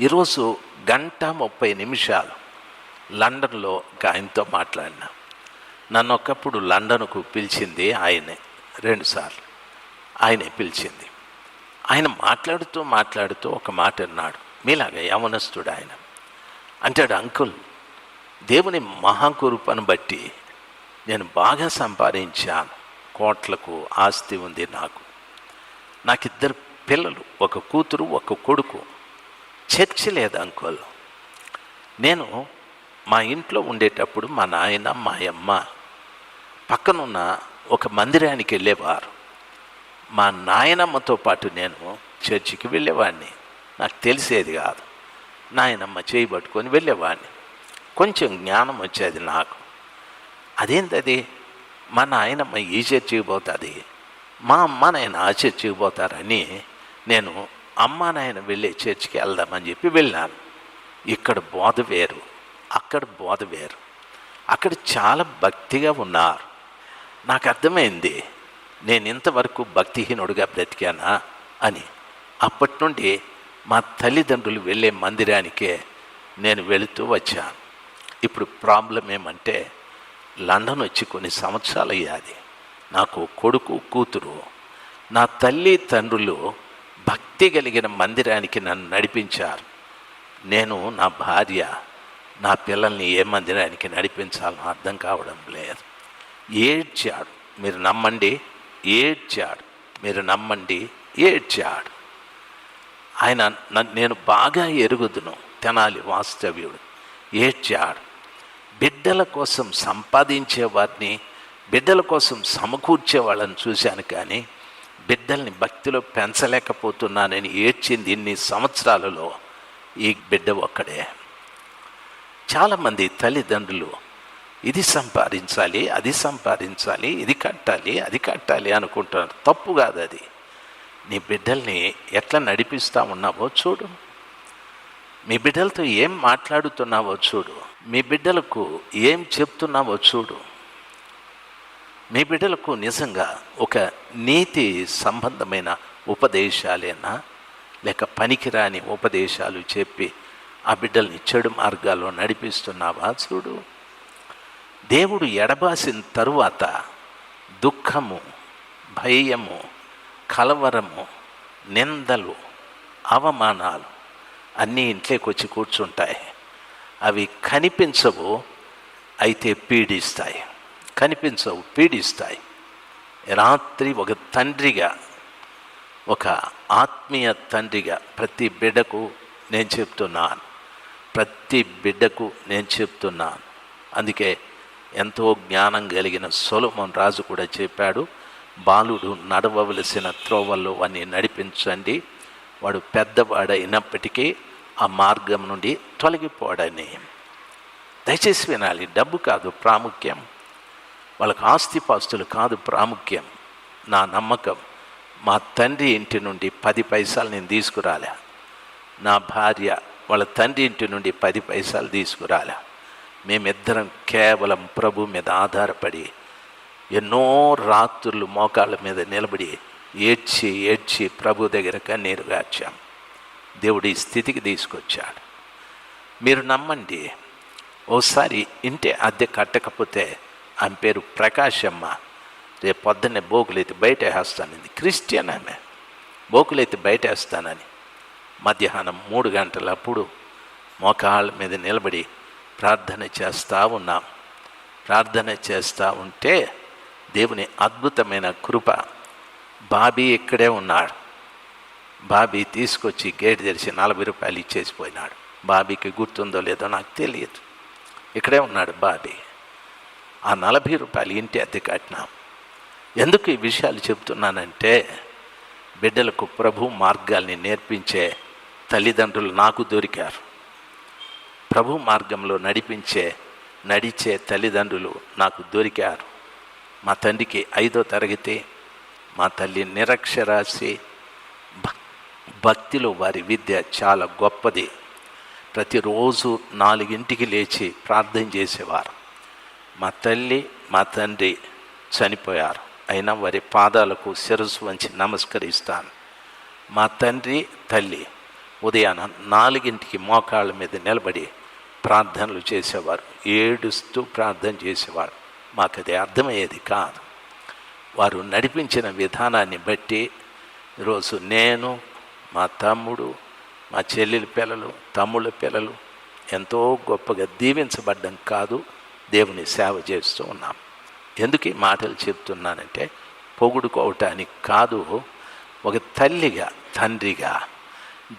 ఈరోజు గంట ముప్పై నిమిషాలు లండన్లో ఒక ఆయనతో మాట్లాడినా. నన్ను ఒకప్పుడు లండన్కు పిలిచింది ఆయనే రెండుసార్లు ఆయనే పిలిచింది. ఆయన మాట్లాడుతూ మాట్లాడుతూ ఒక మాట అన్నాడు. మీలాగా యవనస్తుడు ఆయన. అంటాడు అంకుల్ దేవుని మహాకురుపను బట్టి నేను బాగా సంపాదించాను. కోట్లకు ఆస్తి ఉంది నాకు. నాకిద్దరు పిల్లలు ఒక కూతురు ఒక కొడుకు. చర్చి లేదు అంకుల్. నేను మా ఇంట్లో ఉండేటప్పుడు మా నాయన మా అమ్మ పక్కనున్న ఒక మందిరానికి వెళ్ళేవారు. మా నాయనమ్మతో పాటు నేను చర్చికి వెళ్ళేవాడిని. నాకు తెలిసేది కాదు. నాయనమ్మ చేయి పట్టుకొని వెళ్ళేవాడిని. కొంచెం జ్ఞానం వచ్చేది నాకు. అదేంటది మా నాయనమ్మ ఈ చర్చికి పోతుంది. మా అమ్మ నాయన ఆ చర్చికి పోతారని నేను అమ్మ నాయన వెళ్ళే చర్చికి వెళ్దామని చెప్పి వెళ్ళాను. ఇక్కడ బోధ వేరు అక్కడ బోధ వేరు. అక్కడ చాలా భక్తిగా ఉన్నారు. నాకు అర్థమైంది నేను ఇంతవరకు భక్తిహీనుడుగా బ్రతికానా అని. అప్పటి నుండి మా తల్లిదండ్రులు వెళ్ళే మందిరానికే నేను వెళుతూ వచ్చాను. ఇప్పుడు ప్రాబ్లం ఏమంటే లండన్ వచ్చి కొన్ని సంవత్సరాలు అయ్యాది నాకు కొడుకు కూతురు నా తల్లి తండ్రులు భక్తి కలిగిన మందిరానికి నన్ను నడిపించారు. నేను నా భార్య నా పిల్లల్ని ఏ మందిరానికి నడిపించాలో అర్థం కావడం లేదు. ఏడ్చాడు. మీరు నమ్మండి ఏడ్చాడు. మీరు నమ్మండి ఏడ్చాడు. ఆయన నేను బాగా ఎరుగుదును తెనాలి వాస్తవ్యుడు. ఏడ్చాడు. బిడ్డల కోసం సంపాదించే వారిని బిడ్డల కోసం సమకూర్చే వాళ్ళని చూశాను కానీ బిడ్డల్ని భక్తిలో పెంచలేకపోతున్నానని ఏడ్చింది ఇన్ని సంవత్సరాలలో ఈ బిడ్డ ఒక్కడే. చాలామంది తల్లిదండ్రులు ఇది సంపాదించాలి అది సంపాదించాలి ఇది కట్టాలి అది కట్టాలి అనుకుంటున్నారు. తప్పు కాదు అది. నీ బిడ్డల్ని ఎట్లా నడిపిస్తా ఉన్నావో చూడు. మీ బిడ్డలతో ఏం మాట్లాడుతున్నావో చూడు. మీ బిడ్డలకు ఏం చెప్తున్నావో చూడు. మీ బిడ్డలకు నిజంగా ఒక నీతి సంబంధమైన ఉపదేశాలేనా? లేక పనికిరాని ఉపదేశాలు చెప్పి ఆ బిడ్డల్ని చెడు మార్గాల్లో నడిపిస్తున్నావా? చూడు. దేవుడు ఎడబాసిన తరువాత దుఃఖము భయము కలవరము నిందలు అవమానాలు అన్నీ ఇంట్లోకి వచ్చి కూర్చుంటాయి. అవి కనిపించవు అయితే పీడిస్తాయి. కనిపించవు పీడిస్తాయి. రాత్రి ఒక తండ్రిగా ఒక ఆత్మీయ తండ్రిగా ప్రతి బిడ్డకు నేను చెప్తున్నాను. ప్రతి బిడ్డకు నేను చెప్తున్నాను. అందుకే ఎంతో జ్ఞానం కలిగిన సొలమోన్ రాజు కూడా చెప్పాడు బాలుడు నడవవలసిన త్రోవల్లో వాడిని నడిపించండి. వాడు పెద్దవాడైనప్పటికీ ఆ మార్గం నుండి తొలగిపోడని. దయచేసి వినాలి డబ్బు కాదు ప్రాముఖ్యం. వాళ్ళకి ఆస్తిపాస్తులు కాదు ప్రాముఖ్యం. నా నమ్మకం. మా తండ్రి ఇంటి నుండి పది పైసలు నేను తీసుకురాలే. నా భార్య వాళ్ళ తండ్రి ఇంటి నుండి పది పైసలు తీసుకురాలే. మేమిద్దరం కేవలం ప్రభు మీద ఆధారపడి ఎన్నో రాత్రులు మోకాళ్ళ మీద నిలబడి ఏడ్చి ఏడ్చి ప్రభు దగ్గర కన్నీరు గార్చాం. దేవుడు ఈ స్థితికి తీసుకొచ్చాడు. మీరు నమ్మండి. ఓసారి ఇంటి అద్దె కట్టకపోతే ఆమె పేరు ప్రకాశమ్మ. రేపు పొద్దున్నే బోకులైతే బయట వేస్తానంది క్రిస్టియన్ ఆమె. బోకులైతే బయట వేస్తానని మధ్యాహ్నం మూడు గంటలప్పుడు మోకాళ్ళ మీద నిలబడి ప్రార్థన చేస్తూ ఉన్నాం. ప్రార్థన చేస్తూ ఉంటే దేవుని అద్భుతమైన కృప బాబీ ఇక్కడే ఉన్నాడు. బాబీ తీసుకొచ్చి గేట్ తెరిచి నలభై రూపాయలు ఇచ్చేసిపోయినాడు. బాబీకి గుర్తుందో లేదో నాకు తెలియదు. ఇక్కడే ఉన్నాడు బాబీ. ఆ నలభై రూపాయలు ఇంటి అద్దె కట్టినాం. ఎందుకు ఈ విషయాలు చెప్తున్నానంటే బిడ్డలకు ప్రభు మార్గాల్ని నేర్పించే తల్లిదండ్రులు నాకు దొరికారు. ప్రభు మార్గంలో నడిపించే నడిచే తల్లిదండ్రులు నాకు దొరికారు. మా తండ్రికి ఐదో తరగతి మా తల్లి నిరక్షరాశి భక్- భక్తిలో వారి విద్య చాలా గొప్పది. ప్రతిరోజు నాలుగింటికి లేచి ప్రార్థన చేసేవారు. మా తల్లి మా తండ్రి చనిపోయారు. అయినా వారి పాదాలకు శిరస్సు వంచి నమస్కరిస్తాను. మా తండ్రి తల్లి ఉదయాన నాలుగింటికి మోకాళ్ళ మీద నిలబడి ప్రార్థనలు చేసేవారు. ఏడుస్తూ ప్రార్థన చేసేవారు. మాకు అది అర్థమయ్యేది కాదు. వారు నడిపించిన విధానాన్ని బట్టి ఈరోజు నేను మా తమ్ముడు మా చెల్లెల పిల్లలు తమ్ముళ్ళ పిల్లలు ఎంతో గొప్పగా దీవించబడ్డం కాదు. దేవుని సేవ చేస్తూ ఉన్నాం. ఎందుకు ఈ మాటలు చెప్తున్నానంటే పొగుడుకోవటానికి కాదు ఒక తల్లిగా తండ్రిగా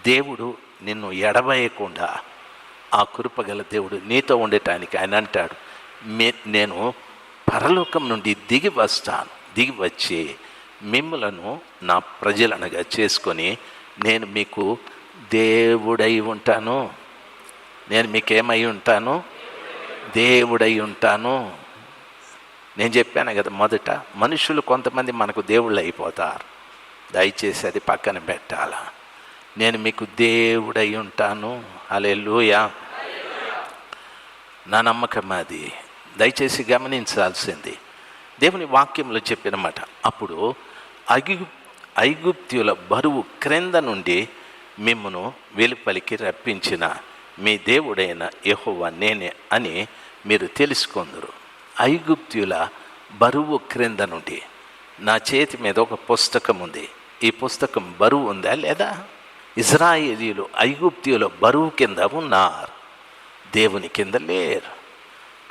దేవుడు నిన్ను ఎడవేయకుండా ఆ కృపగల దేవుడు నీతో ఉండటానికి ఆయన అంటాడు మే నేను పరలోకం నుండి దిగి వస్తాను దిగి వచ్చి మిమ్మలను నా ప్రజలనగా చేసుకొని నేను మీకు దేవుడై ఉంటాను. నేను మీకేమై ఉంటాను? దేవుడై ఉంటాను. నేను చెప్పాను కదా మొదట మనుషులు కొంతమంది మనకు దేవుళ్ళు అయిపోతారు. దయచేసి అది పక్కన పెట్టాల? నేను మీకు దేవుడై ఉంటాను. అలే లూయా నా నమ్మకం అది. దయచేసి గమనించాల్సింది. దేవుని వాక్యంలో చెప్పినమాట అప్పుడు ఐగు ఐగుప్త్యుల బరువు క్రింద నుండి మిమ్మను వెలుపలికి రప్పించిన మీ దేవుడైన యెహోవా నేనే అని మీరు తెలుసుకుందరు. ఐగుప్తుల బరువు క్రింద నుండి నా చేతి మీద ఒక పుస్తకం ఉంది. ఈ పుస్తకం బరువు ఉందా లేదా? ఇజ్రాయేలీలు ఐగుప్తియుల బరువు కింద ఉన్నారు. దేవుని కింద లేరు.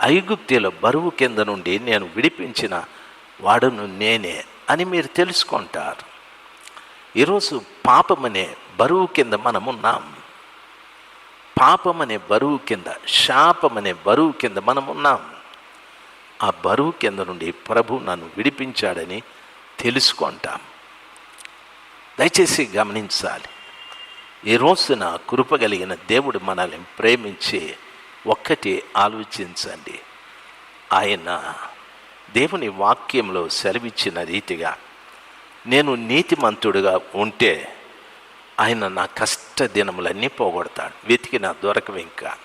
ఐగుప్తుల బరువు కింద నుండి నేను విడిపించిన వాడును నేనే అని మీరు తెలుసుకుంటారు. ఈరోజు పాపమనే బరువు కింద మనమున్నాం. పాపం అనే బరువు కింద శాపం అనే బరువు కింద మనం ఉన్నాం ఆ బరువు కింద నుండి ప్రభు నన్ను విడిపించాడని తెలుసుకుంటాం. దయచేసి గమనించాలి. ఈ రోజున కృపగలిగిన దేవుడు మనల్ని ప్రేమించి ఒక్కటి ఆలోచించండి. ఆయన దేవుని వాక్యంలో సెలవిచ్చిన రీతిగా నేను నీతిమంతుడుగా ఉంటే ఆయన నా కష్ట దినములన్నీ పోగొడతాడు. వెతికి నా దొరకవు ఇంకా.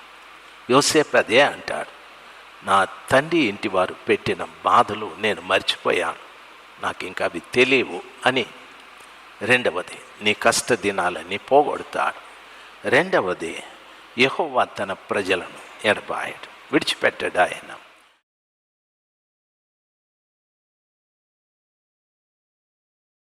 యోసేపు అదే అంటాడు. నా తండ్రి ఇంటి వారు పెట్టిన బాధలు నేను మర్చిపోయాను. నాకు ఇంకా అవి తెలియవు అని రెండవది నీ కష్ట దినాలన్నీ పోగొడతాడు. రెండవది యహోవా తన ప్రజలను ఎడబాయడు. విడిచిపెట్టాడు ఆయన.